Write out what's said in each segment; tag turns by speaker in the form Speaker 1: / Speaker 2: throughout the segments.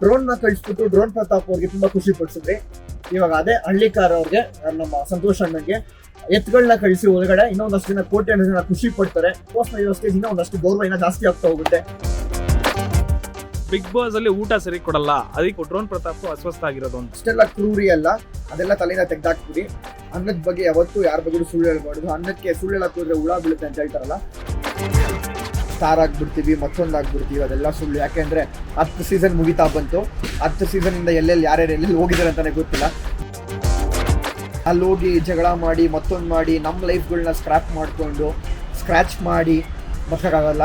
Speaker 1: ಡ್ರೋನ್ನ ಕಳಿಸ್ಬಿಟ್ಟು ಡ್ರೋನ್ ಪ್ರತಾಪ್ ಅವ್ರಿಗೆ ತುಂಬಾ ಖುಷಿ ಪಡಿಸಿದ್ರಿ ಇವಾಗ ಅದೇ ಹಳ್ಳಿಕಾರ ಅವ್ರಿಗೆ ನಮ್ಮ ಸಂತೋಷ್ ಅಣ್ಣಗೆ ಎತ್ಗಳನ್ನ ಕಳಿಸಿ ಒಳಗಡೆ ಇನ್ನೊಂದಷ್ಟು ಜನ ಕೋಟಿ ಜನ ಖುಷಿ ಪಡ್ತಾರೆ. ಪೋಸ್ಟ್ ಇನ್ನೂ ಒಂದಷ್ಟು ಗೌರವ ಇನ್ನ ಜಾಸ್ತಿ ಆಗ್ತಾ ಹೋಗುತ್ತೆ.
Speaker 2: ಬಿಗ್ ಬಾಸ್ ಅಲ್ಲಿ ಊಟ ಸರಿ ಕೊಡಲ್ಲ. ಅದಕ್ಕೆ ಡ್ರೋನ್ ಪ್ರತಾಪ್ ಅಸ್ವಸ್ಥ ಆಗಿರೋದು ಅಂತ.
Speaker 1: ಅಷ್ಟೆಲ್ಲ ಕ್ರೂರಿ ಅಲ್ಲ. ಅದೆಲ್ಲ ತಲೆನ ತೆಗ್ದಾಕ್ಬಿಡಿ. ಅನ್ನದ ಬಗ್ಗೆ ಯಾವತ್ತೂ ಯಾರ ಬಗ್ಗೆ ಸುಳ್ಳು ಹೇಳ್ಬಾರ್ದು. ಅನ್ನಕ್ಕೆ ಸುಳ್ಳು ಹೇಳಕ್ ಹೋದ್ರೆ ಹುಳ ಬೀಳುತ್ತೆ ಅಂತ ಹೇಳ್ತಾರಲ್ಲ. ಸ್ಟಾರ್ ಆಗಿಬಿಡ್ತೀವಿ, ಮತ್ತೊಂದು ಆಗ್ಬಿಡ್ತೀವಿ, ಅದೆಲ್ಲ ಸುಳ್ಳು. ಯಾಕೆಂದರೆ ಹತ್ತು ಸೀಸನ್ ಮುಗಿತಾ ಬಂತು. ಹತ್ತು ಸೀಸನಿಂದ ಎಲ್ಲೆಲ್ಲಿ, ಯಾರ್ಯಾರು ಎಲ್ಲೆಲ್ಲಿ ಹೋಗಿದ್ದಾರೆ ಅಂತಲೇ ಗೊತ್ತಿಲ್ಲ. ಅಲ್ಲಿ ಹೋಗಿ ಜಗಳ ಮಾಡಿ, ಮತ್ತೊಂದು ಮಾಡಿ ನಮ್ಮ ಲೈಫ್ಗಳನ್ನ ಸ್ಕ್ರ್ಯಾಪ್ ಮಾಡಿಕೊಂಡು ಸ್ಕ್ರ್ಯಾಚ್ ಮಾಡಿ ಬದುಕೋಕ್ಕಾಗಲ್ಲ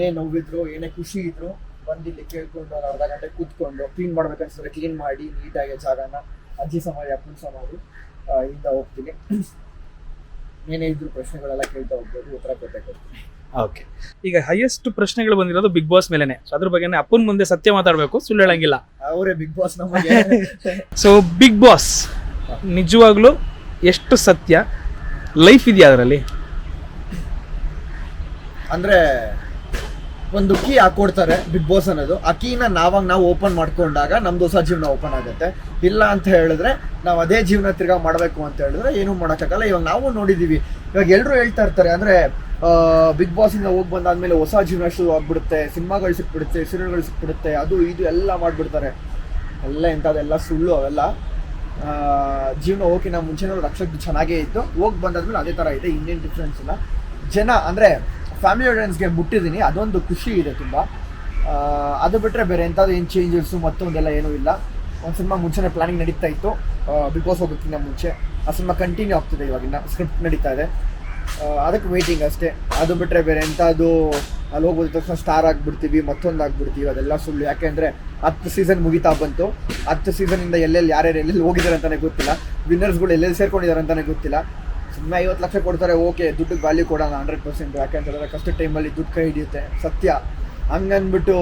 Speaker 1: ಏನೇ ನೋವಿದ್ರು ಏನೇ ಖುಷಿ ಇದ್ರು ಬಂದಿಲ್ಲಿ ಕೇಳ್ಕೊಂಡು ಒಂದು ಅರ್ಧ ಗಂಟೆ ಕೂತ್ಕೊಂಡು ಕ್ಲೀನ್ ಮಾಡ್ಬೇಕನ್ಸಿದ್ರೆ ಕ್ಲೀನ್ ಮಾಡಿ ನೀಟಾಗಿ ಜಾಗನ ಅಜ್ಜಿ ಸಮಾಧಿ ಅಪ್ಪನ ಸಮಾಧಿ ಇಂದ ಹೋಗ್ತೀನಿ. ಏನೇ ಇದ್ರು ಪ್ರಶ್ನೆಗಳೆಲ್ಲ ಕೇಳ್ತಾ ಹೋಗ್ಬೋದು ಉತ್ತರ ಕೊಟ್ಟೆ ಕೊಡ್ತೀನಿ.
Speaker 2: ಓಕೆ ಈಗ ಹೈಯೆಸ್ಟ್ ಪ್ರಶ್ನೆಗಳು ಬಂದಿರೋದು ಬಿಗ್ ಬಾಸ್ ಮೇಲೆನೆ. ಸೊ ಅದ್ರ ಬಗ್ಗೆ ಅಪ್ಪನ ಮುಂದೆ ಸತ್ಯ ಮಾತಾಡಬೇಕು ಸುಳ್ಳು ಹೇಳಂಗಿಲ್ಲ.
Speaker 1: ಅವರೇ ಬಿಗ್ ಬಾಸ್ ನಮಗೆ.
Speaker 2: ಸೊ ಬಿಗ್ ಬಾಸ್ ನಿಜವಾಗ್ಲೂ ಎಷ್ಟು ಸತ್ಯ? ಲೈಫ್ ಇದೆಯಾ ಅದರಲ್ಲಿ?
Speaker 1: ಅಂದ್ರೆ ಒಂದು ಕೀ ಹಾಕೊಡ್ತಾರೆ ಬಿಗ್ ಬಾಸ್ ಅನ್ನೋದು. ಆ ಕೀನ ನಾವಾಗ ನಾವು ಓಪನ್ ಮಾಡ್ಕೊಂಡಾಗ ನಮ್ದು ಹೊಸ ಜೀವನ ಓಪನ್ ಆಗುತ್ತೆ. ಇಲ್ಲ ಅಂತ ಹೇಳಿದ್ರೆ ನಾವು ಅದೇ ಜೀವನ ತಿರ್ಗಾ ಮಾಡಬೇಕು ಅಂತ ಹೇಳಿದ್ರೆ ಏನೂ ಮಾಡೋಕ್ಕಾಗಲ್ಲ. ಇವಾಗ ನಾವು ನೋಡಿದೀವಿ. ಇವಾಗ ಎಲ್ಲರೂ ಹೇಳ್ತಾ ಇರ್ತಾರೆ ಅಂದ್ರೆ ಬಿಗ್ ಬಾಸ್ ಇಂದ ಹೋಗಿ ಬಂದಾದ್ಮೇಲೆ ಹೊಸ ಜೀವನ ಶುರು ಆಗ್ಬಿಡುತ್ತೆ. ಸಿನಿಮಾಗಳು ಸಿಕ್ಬಿಡುತ್ತೆ ಸೀರಿಯಲ್ಗಳು ಸಿಕ್ಬಿಡುತ್ತೆ, ಅದು ಇದು ಎಲ್ಲ ಮಾಡ್ಬಿಡ್ತಾರೆ. ಎಲ್ಲ ಇಂಥದ್ದೆಲ್ಲ ಸುಳ್ಳು ಅವೆಲ್ಲ. ಜೀವನ ಹೋಗಿನ ಮುಂಚೆನೂ ರಕ್ಷಕ್ ಚೆನ್ನಾಗೇ ಇತ್ತು ಹೋಗಿ ಬಂದಾದ್ಮೇಲೆ ಅದೇ ಥರ ಇದೆ. ಇನ್ನೇನು ಡಿಫ್ರೆನ್ಸ್ ಇಲ್ಲ. ಜನ ಅಂದರೆ ಫ್ಯಾಮಿಲಿ ಆಡಿಯನ್ಸ್ಗೆ ಮುಟ್ಟಿದ್ದೀನಿ ಅದೊಂದು ಖುಷಿ ಇದೆ ತುಂಬ. ಅದು ಬಿಟ್ಟರೆ ಬೇರೆ ಎಂಥದ್ದು ಏನು ಚೇಂಜಸ್ಸು ಮತ್ತೊಂದೆಲ್ಲ ಏನೂ ಇಲ್ಲ. ಒಂದು ಸಿನಿಮಾ ಮುಂಚೆನೇ ಪ್ಲಾನಿಂಗ್ ನಡೀತಾ ಇತ್ತು. ಬಿಗ್ ಬಾಸ್ ಹೋಗೋಕ್ಕಿಂತ ಮುಂಚೆ. ಆ ಸಿನಿಮಾ ಕಂಟಿನ್ಯೂ ಆಗ್ತಿದೆ ಇವಾಗಿನ ಸ್ಕ್ರಿಪ್ಟ್ ನಡೀತಾ ಇದೆ. ಅದಕ್ಕೆ ವೇಟಿಂಗ್ ಅಷ್ಟೇ. ಅದು ಬಿಟ್ಟರೆ ಬೇರೆ ಎಂಥದ್ದು ಅಲ್ಲಿ ಹೋಗೋದ ತಕ್ಷಣ ಸ್ಟಾರ್ ಆಗಿಬಿಡ್ತೀವಿ, ಮತ್ತೊಂದು ಆಗಿಬಿಡ್ತೀವಿ. ಅದೆಲ್ಲ ಸುಳ್ಳು. ಯಾಕೆಂದರೆ ಹತ್ತು ಸೀಸನ್ ಮುಗಿತಾ ಬಂತು. ಹತ್ತು ಸೀಸನಿಂದ ಎಲ್ಲೆಲ್ಲಿ, ಯಾರ್ಯಾರು ಎಲ್ಲೆಲ್ಲಿ ಹೋಗಿದ್ದಾರೆ ಅಂತಲೇ ಗೊತ್ತಿಲ್ಲ. ವಿನ್ನರ್ಸ್ಗಳು ಎಲ್ಲೆಲ್ಲಿ ಸೇರ್ಕೊಂಡಿದ್ದಾರೆ ಅಂತಲೇ ಗೊತ್ತಿಲ್ಲ. ಸುಮ್ಮನೆ ಐವತ್ತು ಲಕ್ಷ ಕೊಡ್ತಾರೆ, ಓಕೆ ದುಡ್ಡಿಗೆ ವ್ಯಾಲ್ಯೂ ಕೊಡೋಣ ಹಂಡ್ರೆಡ್ ಪರ್ಸೆಂಟ್ ಯಾಕೆ ಅಂತಂದ್ರೆ ಕಷ್ಟ ಟೈಮಲ್ಲಿ ದುಡ್ಡು ಕೈ ಹಿಡಿಯುತ್ತೆ. ಸತ್ಯ. ಹಂಗನ್ಬಿಟ್ಟು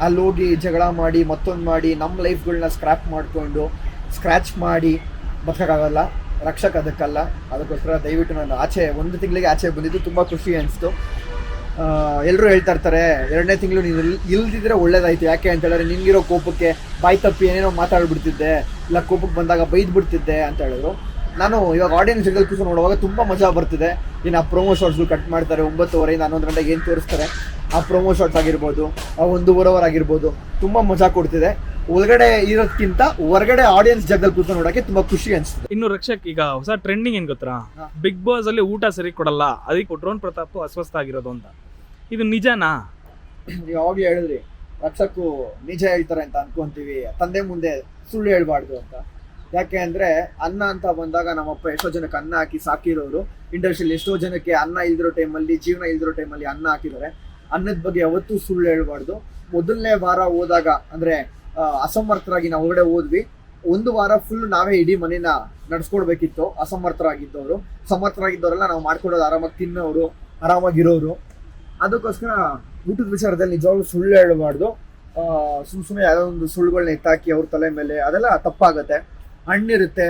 Speaker 1: ಅಲ್ಲಿ ಹೋಗಿ ಜಗಳ ಮಾಡಿ, ಮತ್ತೊಂದು ಮಾಡಿ ನಮ್ಮ ಲೈಫ್ಗಳನ್ನ ಸ್ಕ್ರಾಪ್ ಮಾಡಿಕೊಂಡು ಸ್ಕ್ರ್ಯಾಚ್ ಮಾಡಿ ಬದುಕೋಕ್ಕಾಗಲ್ಲ. ರಕ್ಷಕ್ ಅದಕ್ಕಲ್ಲ. ಅದಕ್ಕೋಸ್ಕರ ದಯವಿಟ್ಟು ನಾನು ಆಚೆ, ಒಂದು ತಿಂಗಳಿಗೆ ಆಚೆ ಬಂದಿದ್ದು ತುಂಬ ಖುಷಿ ಅನಿಸ್ತು. ಎಲ್ಲರೂ ಹೇಳ್ತಾ ಇರ್ತಾರೆ, ಎರಡನೇ ತಿಂಗಳು ನೀನು ಇಲ್- ಇಲ್ದಿದ್ರೆ ಒಳ್ಳೇದಾಯ್ತು. ಯಾಕೆ ಅಂತ ಹೇಳಿದ್ರೆ ನಿನ್ಗಿರೋ ಕೋಪಕ್ಕೆ ಬಾಯಿ ತಪ್ಪಿ ಏನೇನೋ ಮಾತಾಡ್ಬಿಡ್ತಿದ್ದೆ, ಇಲ್ಲ ಕೋಪಕ್ಕೆ ಬಂದಾಗ ಬೈದ್ಬಿಡ್ತಿದ್ದೆ ಅಂತ ಹೇಳಿದ್ರು. ನಾನು ಇವಾಗ ಆಡಿಯನ್ಸ್ ಜಗಲ್ ಕೂತು ನೋಡುವಾಗ ತುಂಬ ಮಜಾ ಬರ್ತಿದೆ. ಇನ್ನು ಆ ಪ್ರೊಮೋ ಶಾರ್ಟ್ಸ್ಗಳು ಕಟ್ ಮಾಡ್ತಾರೆ ಒಂಬತ್ತುವರೆಯಿಂದ ಹನ್ನೊಂದು ಗಂಟೆಗೆ ಏನು ತೋರಿಸ್ತಾರೆ ಆ ಪ್ರೊಮೋ ಶಾರ್ಟ್ಸ್ ಆಗಿರ್ಬೋದು ಆ ಒಂದೂವರೆ ಅವರ್ ಆಗಿರ್ಬೋದು ತುಂಬ ಮಜಾ ಕೊಡ್ತಿದೆ. ಒಳಗಡೆ ಇರೋದಕ್ಕಿಂತ ಹೊರಗಡೆ ಆಡಿಯನ್ಸ್ ಜಾಗದಲ್ಲಿ ಕೂತು ನೋಡೋಕೆ ತುಂಬ ಖುಷಿ ಅನಿಸ್ತದೆ
Speaker 2: ಇನ್ನು ರಕ್ಷಕ್ ಈಗ ಹೊಸ ಟ್ರೆಂಡಿಂಗ್ ಏನ್ ಗೊತ್ತಾ? ಬಿಗ್ ಬಾಸ್ ಅಲ್ಲಿ ಊಟ ಸರಿ ಕೊಡಲ್ಲ ಅದಕ್ಕೆ ಡ್ರೋನ್ ಪ್ರತಾಪ್ ಅಸ್ವಸ್ಥ ಆಗಿರೋದು ಅಂತ. ಇದು ನಿಜನಾ?
Speaker 1: ನೀವು ಯಾವಾಗಲೂ ಹೇಳಿದ್ರಿ ರಕ್ಷಕು ನಿಜ ಹೇಳ್ತಾರೆ ಅಂತ ಅನ್ಕೊಂತೀವಿ ತಂದೆ ಮುಂದೆ ಸುಳ್ಳು ಹೇಳ್ಬಾರ್ದು ಅಂತ. ಯಾಕೆ ಅಂದ್ರೆ ಅನ್ನ ಅಂತ ಬಂದಾಗ ನಮ್ಮಪ್ಪ ಎಷ್ಟೋ ಜನಕ್ಕೆ ಅನ್ನ ಹಾಕಿ ಸಾಕಿರೋರು. ಇಂಡಸ್ಟ್ರಿಯಲ್ಲಿ ಎಷ್ಟೋ ಜನಕ್ಕೆ ಅನ್ನ ಇಲ್ದಿರೋ ಟೈಮಲ್ಲಿ ಜೀವನ ಇಲ್ದಿರೋ ಟೈಮಲ್ಲಿ ಅನ್ನ ಹಾಕಿದ್ದಾರೆ. ಅನ್ನದ ಬಗ್ಗೆ ಯಾವತ್ತೂ ಸುಳ್ಳು ಹೇಳ್ಬಾರ್ದು. ಮೊದಲನೇ ವಾರ ಹೋದಾಗ ಅಂದ್ರೆ ಅಸಮರ್ಥರಾಗಿ ನಾವು ಹೊರಗಡೆ ಹೋದ್ವಿ. ಒಂದು ವಾರ ಫುಲ್ ನಾವೇ ಇಡೀ ಮನೇನ ನಡ್ಸ್ಕೊಡ್ಬೇಕಿತ್ತು. ಅಸಮರ್ಥರಾಗಿದ್ದವರು. ಸಮರ್ಥರಾಗಿದ್ದವರೆಲ್ಲ ನಾವು ಮಾಡ್ಕೊಡೋದು ಆರಾಮಾಗಿ ತಿನ್ನೋರು, ಆರಾಮಾಗಿರೋರು. ಅದಕ್ಕೋಸ್ಕರ ಊಟದ ವಿಚಾರದಲ್ಲಿ ನಿಜವಾಗ್ಲೂ ಸುಳ್ಳು ಹೇಳಬಾರ್ದು. ಸುಮ್ ಸುಮ್ಮನೆ ಯಾವುದೋ ಒಂದು ಸುಳ್ಳುಗಳನ್ನ ಎತ್ತಾಕಿ ಅವ್ರ ತಲೆ ಮೇಲೆ ಅದೆಲ್ಲ ತಪ್ಪಾಗುತ್ತೆ. ಹಣ್ಣಿರುತ್ತೆ.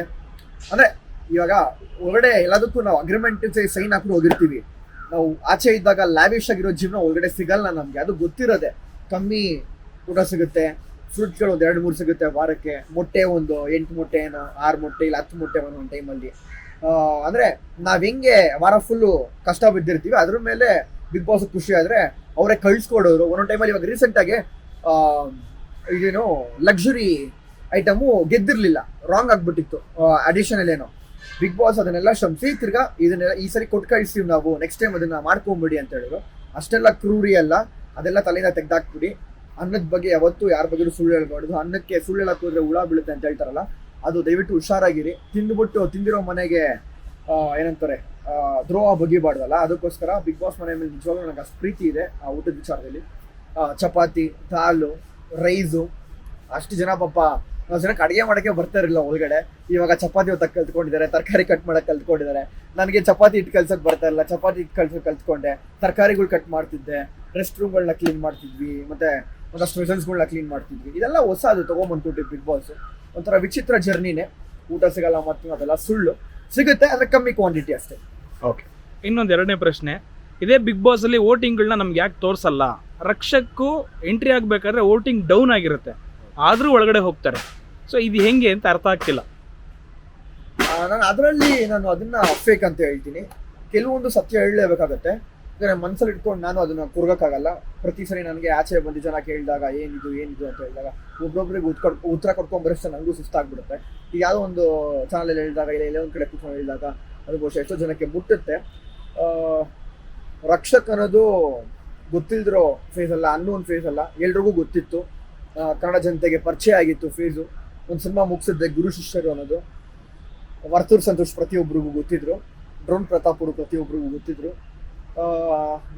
Speaker 1: ಅಂದ್ರೆ ಇವಾಗ ಒಳಗಡೆ ಎಲ್ಲದಕ್ಕೂ ನಾವು ಅಗ್ರಿಮೆಂಟ್ ಸೈನ್ ಹಾಕೊಂಡು ಹೋಗಿರ್ತೀವಿ. ನಾವು ಆಚೆ ಇದ್ದಾಗ ಲ್ಯಾವಿಶ್ ಆಗಿರೋ ಜೀವನ ಒಳಗಡೆ ಸಿಗಲ್ಲ ನಮಗೆ. ಅದು ಗೊತ್ತಿರೋದೆ. ಕಮ್ಮಿ ಊಟ ಸಿಗುತ್ತೆ ಫ್ರೂಟ್ಸ್ಗಳು ಒಂದು ಎರಡು ಮೂರು ಸಿಗುತ್ತೆ ವಾರಕ್ಕೆ. ಮೊಟ್ಟೆ ಒಂದು ಎಂಟು ಮೊಟ್ಟೆ ಏನೋ ಆರು ಮೊಟ್ಟೆ ಇಲ್ಲ ಹತ್ತು ಮೊಟ್ಟೆ ಒಂದೊಂದು ಟೈಮಲ್ಲಿ ಅಂದ್ರೆ ನಾವ್ ಹೆಂಗೆ ವಾರ ಫುಲ್ಲು ಕಷ್ಟ ಬಿದ್ದಿರ್ತೀವಿ ಅದ್ರ ಮೇಲೆ ಬಿಗ್ ಬಾಸ್ ಖುಷಿ ಆದ್ರೆ ಅವರೇ ಕಳ್ಸ್ಕೊಡೋರು. ಒಂದೊಂದು ಟೈಮಲ್ಲಿ ಇವಾಗ ರೀಸೆಂಟ್ ಆ, ಇದೇನು ಲಕ್ಸುರಿ ಐಟಮು ಗೆದ್ದಿರಲಿಲ್ಲ. ರಾಂಗ್ ಆಗಿಬಿಟ್ಟಿತ್ತು. ಅಡಿಷನಲ್ ಏನೋ. ಬಿಗ್ ಬಾಸ್ ಅದನ್ನೆಲ್ಲ ಶ್ರಮಿಸಿ ತಿರ್ಗಾ ಇದನ್ನೆಲ್ಲ ಈ ಸರಿ ಕೊಟ್ಟು ಕಳಿಸ್ತೀವಿ ನಾವು. ನೆಕ್ಸ್ಟ್ ಟೈಮ್ ಅದನ್ನ ಮಾಡ್ಕೊಂಬಿಡಿ ಅಂತ ಹೇಳಿದ್ರು. ಅಷ್ಟೆಲ್ಲ ಕ್ರೂರಿ ಅಲ್ಲ. ಅದೆಲ್ಲ ತಲೆಯಿಂದ ತೆಗ್ದಾಕ್ಬಿಡಿ. ಅನ್ನದ ಬಗ್ಗೆ ಯಾವತ್ತೂ ಯಾರ ಬಗ್ಗೆ ಸುಳ್ಳು ಹೇಳ್ಬಾರ್ದು. ಅನ್ನಕ್ಕೆ ಸುಳ್ಳು ಹೇಳಕ್ ಹೋದ್ರೆ ಹುಳ ಬೀಳುತ್ತೆ ಅಂತ ಹೇಳ್ತಾರಲ್ಲ, ಅದು ದಯವಿಟ್ಟು ಹುಷಾರಾಗಿರಿ. ತಿಂದ್ಬಿಟ್ಟು ತಿಂದಿರೋ ಮನೆಗೆ ಏನಂತಾರೆ ದ್ರೋಹ ಬಗೆಬಾರ್ದಲ್ಲ ಅದಕ್ಕೋಸ್ಕರ ಬಿಗ್ ಬಾಸ್ ಮನೆ ಮೇಲೆ ನಿಜವಾಗ್ಲೂ ನನಗೆ ಅಷ್ಟು ಪ್ರೀತಿ ಇದೆ ಆ ಊಟದ ವಿಚಾರದಲ್ಲಿ. ಚಪಾತಿ, ದಾಲು, ರೈಸು. ಅಷ್ಟು ಜನ ಪಾಪ ನಾವು ಜನಕ್ಕೆ ಅಡುಗೆ ಮಾಡೋಕ್ಕೆ ಬರ್ತಾ ಇರಲಿಲ್ಲ ಒಳಗಡೆ. ಇವಾಗ ಚಪಾತಿ ಹೊತ್ತಕ್ಕೆ ಕಲ್ತ್ಕೊಂಡಿದ್ದಾರೆ ತರಕಾರಿ ಕಟ್ ಮಾಡಕ್ಕೆ ಕಲ್ತ್ಕೊಂಡಿದ್ದಾರೆ. ನನಗೆ ಚಪಾತಿ ಇಟ್ಟು ಕಲ್ಸೋಕ್ಕೆ ಬರ್ತಾ ಇಲ್ಲ ಚಪಾತಿ ಇಟ್ಟು ಕಲ್ಸಕ್ಕೆ ಕಲ್ತ್ಕೊಂಡೆ. ತರಕಾರಿಗಳು ಕಟ್ ಮಾಡ್ತಿದ್ದೆ ರೆಸ್ಟ್ ರೂಮ್ಗಳನ್ನ ಕ್ಲೀನ್ ಮಾಡ್ತಿದ್ವಿ ಮತ್ತೆ ಒಂದಷ್ಟು ವೆಸಲ್ಸ್ಗಳನ್ನ ಕ್ಲೀನ್ ಮಾಡ್ತಿದ್ವಿ. ಇದೆಲ್ಲ ಹೊಸ ಅದು ತೊಗೊಂಬಂದ್ಬಿಟ್ಟು ಬಿಗ್ ಬಾಸ್ ಒಂಥರ ವಿಚಿತ್ರ ಜರ್ನಿನೇ ಊಟ ಸಿಗಲ್ಲ ಮತ್ತು ಅದೆಲ್ಲ ಸುಳ್ಳು. ಸಿಗುತ್ತೆ ಆದರೆ ಕಮ್ಮಿ ಕ್ವಾಂಟಿಟಿ ಅಷ್ಟೇ.
Speaker 2: ಓಕೆ ಇನ್ನೊಂದು ಎರಡನೇ ಪ್ರಶ್ನೆ. ಇದೇ ಬಿಗ್ ಬಾಸ್ ಅಲ್ಲಿ ವೋಟಿಂಗ್ಗಳನ್ನ ನಮ್ಗೆ ಯಾಕೆ ತೋರಿಸಲ್ಲ? ರಕ್ಷಕ್ಕೂ ಎಂಟ್ರಿ ಆಗಬೇಕಾದ್ರೆ ವೋಟಿಂಗ್ ಡೌನ್ ಆಗಿರುತ್ತೆ. ಆದರೂ ಒಳಗಡೆ ಹೋಗ್ತಾರೆ. ಸೊ ಇದು ಹೆಂಗೆ ಅಂತ ಅರ್ಥ ಆಗ್ತಿಲ್ಲ.
Speaker 1: ನಾನು ಅದರಲ್ಲಿ ನಾನು ಅದನ್ನ ಫೇಕ್ ಅಂತ ಹೇಳ್ತೀನಿ. ಕೆಲವೊಂದು ಸತ್ಯ ಹೇಳಲೇಬೇಕಾಗತ್ತೆ. ಯಾಕಂದ್ರೆ ಮನಸ್ಸಲ್ಲಿ ಇಟ್ಕೊಂಡು ನಾನು ಅದನ್ನ ಕುರ್ಗಕ್ಕಾಗಲ್ಲ. ಪ್ರತಿ ಸರಿ ನನಗೆ ಆಚೆ ಬಂದು ಜನ ಕೇಳಿದಾಗ, ಏನಿದು ಏನಿದು ಅಂತ ಹೇಳಿದಾಗ, ಒಬ್ಬೊಬ್ರಿಗೆ ಉತ್ಕೊಂಡು ಉತ್ತರ ಕೊಡ್ಕೊಂಡ್ ಬರೋಷ್ಟು ನನಗೂ ಸುಸ್ತಾಗ್ಬಿಡುತ್ತೆ ಈಗ ಯಾವುದೋ ಒಂದು ಚಾನಲಲ್ಲಿ ಹೇಳಿದಾಗ, ಇಲ್ಲ ಎಲ್ಲೋ ಒಂದು ಕಡೆ ಕೂತ್ಕೊಂಡು ಹೇಳಿದಾಗ, ಅದು ಬಹುಶಃ ಎಷ್ಟೋ ಜನಕ್ಕೆ ಮುಟ್ಟುತ್ತೆ. ರಕ್ಷಕ್ ಅನ್ನೋದು ಗೊತ್ತಿಲ್ದಿರೋ ಫೇಸ್ ಅಲ್ಲ ಅನ್ನೋನ್ ಫೇಸ್ ಅಲ್ಲ. ಎಲ್ರಿಗೂ ಗೊತ್ತಿತ್ತು. ಕನ್ನಡ ಜನತೆಗೆ ಪರಿಚಯ ಆಗಿತ್ತು ಫೇಸು ಒಂದು ಸಿನಿಮಾ ಮುಗಿಸಿದ್ದೆ ಗುರು ಶಿಷ್ಯರು ಅನ್ನೋದು. ವರ್ತೂರ್ ಸಂತೋಷ್ ಪ್ರತಿಯೊಬ್ಬರಿಗೂ ಗೊತ್ತಿದ್ರು. ಡ್ರೋನ್ ಪ್ರತಾಪ್ ಅವರು ಪ್ರತಿಯೊಬ್ಬರಿಗೂ ಗೊತ್ತಿದ್ರು.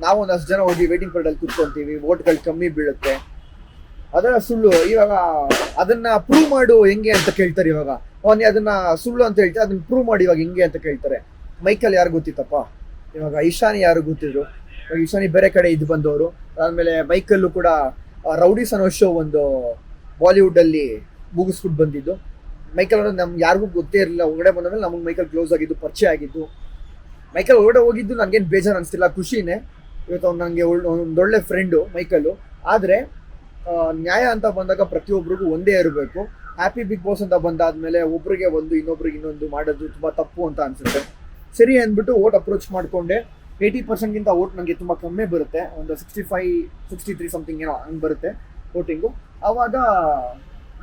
Speaker 1: ನಾವು ಒಂದಷ್ಟು ಜನ ಹೋಗಿ ವೇಟಿಂಗ್ ಅಲ್ಲಿ ಕೂತ್ಕೊಂತೀವಿ. ವೋಟ್ಗಳು ಕಮ್ಮಿ ಬೀಳುತ್ತೆ. ಅದರ ಸುಳ್ಳು. ಇವಾಗ ಅದನ್ನ ಪ್ರೂವ್ ಮಾಡು ಹೆಂಗೆ ಅಂತ ಕೇಳ್ತಾರೆ ಇವಾಗ. ಅವನೇ ಅದನ್ನ ಸುಳ್ಳು ಅಂತ ಹೇಳ್ತಾರೆ ಅದನ್ನ ಪ್ರೂವ್ ಮಾಡಿ ಇವಾಗ ಹೆಂಗೆ ಅಂತ ಕೇಳ್ತಾರೆ. ಮೈಕಲ್ ಯಾರು ಗೊತ್ತಿತ್ತಪ್ಪ? ಇವಾಗ ಈಶಾನಿ ಯಾರು ಗೊತ್ತಿದ್ರು? ಇವಾಗ ಈಶಾನಿ ಬೇರೆ ಕಡೆ ಇದ್ದು ಬಂದವರು. ಆದಮೇಲೆ ಮೈಕಲ್ಲು ಕೂಡ ರೌಡಿ ಅನ್ನೋ ಶೋ ಒಂದು ಬಾಲಿವುಡ್ ಅಲ್ಲಿ ಮುಗಿಸ್ಬಿಟ್ಟು ಬಂದಿದ್ದು. ಮೈಕಲ್ ಅನ್ನೋದು ನಮ್ಗೆ ಯಾರಿಗೂ ಗೊತ್ತೇ ಇರಲಿಲ್ಲ. ಹೊರಗಡೆ ಬಂದ ಮೇಲೆ ನಮಗೆ ಮೈಕಲ್ ಕ್ಲೋಸ್ ಆಗಿದ್ದು, ಪರಿಚಯ ಆಗಿದ್ದು. ಮೈಕಲ್ ಹೊರಡೆ ಹೋಗಿದ್ದು ನನಗೇನು ಬೇಜಾರು ಅನಿಸ್ತಿಲ್ಲ, ಖುಷಿನೇ. ಇವತ್ತು ಅವ್ನು ನನಗೆ ಒಂದೊಳ್ಳೆ ಫ್ರೆಂಡು ಮೈಕಲ್ಲು ಆದರೆ ನ್ಯಾಯ ಅಂತ ಬಂದಾಗ ಪ್ರತಿಯೊಬ್ಬರಿಗೂ ಒಂದೇ ಇರಬೇಕು. ಹ್ಯಾಪಿ ಬಿಗ್ ಬಾಸ್ ಅಂತ ಬಂದಾದಮೇಲೆ ಒಬ್ರಿಗೆ ಒಂದು, ಇನ್ನೊಬ್ರಿಗೆ ಇನ್ನೊಂದು ಮಾಡೋದು ತುಂಬ ತಪ್ಪು ಅಂತ ಅನಿಸುತ್ತೆ. ಸರಿ ಅಂದ್ಬಿಟ್ಟು ಓಟ್ ಅಪ್ರೋಚ್ ಮಾಡಿಕೊಂಡೆ. ಏಯ್ಟಿ ಪರ್ಸೆಂಟ್ಗಿಂತ ಓಟ್ ನನಗೆ ತುಂಬ ಕಮ್ಮಿ ಬರುತ್ತೆ. ಒಂದು sixty five sixty three something ಏನೋ ಹಂಗೆ ಬರುತ್ತೆ ವೋಟಿಂಗು ಆವಾಗ